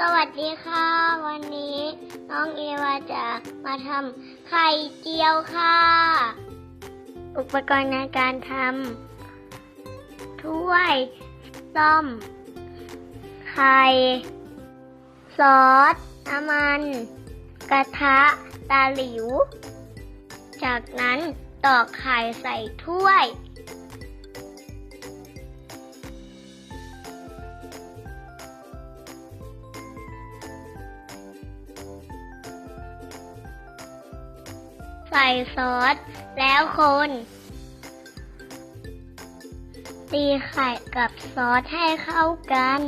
สวัสดีค่ะ วันนี้น้องเอวาจะมาทำไข่เจียวค่ะ อุปกรณ์ในการทำถ้วยส้ม ไข่ ซอสน้ำมัน กระทะตาหลิว จากนั้นตอกไข่ใส่ถ้วย ใส่ซอส แล้วคน ตีไข่กับซอสให้เข้ากัน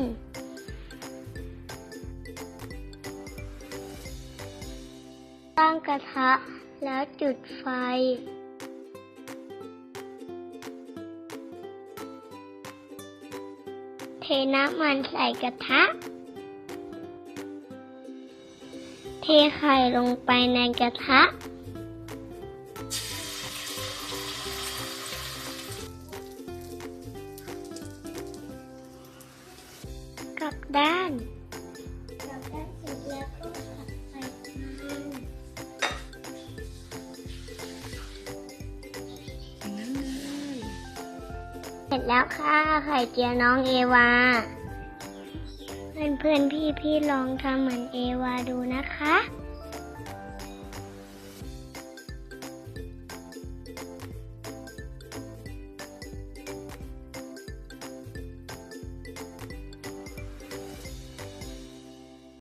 ตั้งกระทะแล้วจุดไฟ เทน้ำมันใส่กระทะเทไข่ลงไปในกระทะ กลับด้านกลับด้านเสร็จแล้วก็ผัดใส่กันอย่างนั้นเลยเสร็จแล้วค่ะไข่เจียวน้องเอวา เพื่อนเพื่อนพี่พี่ๆลองทำเหมือนเอวาดูนะคะ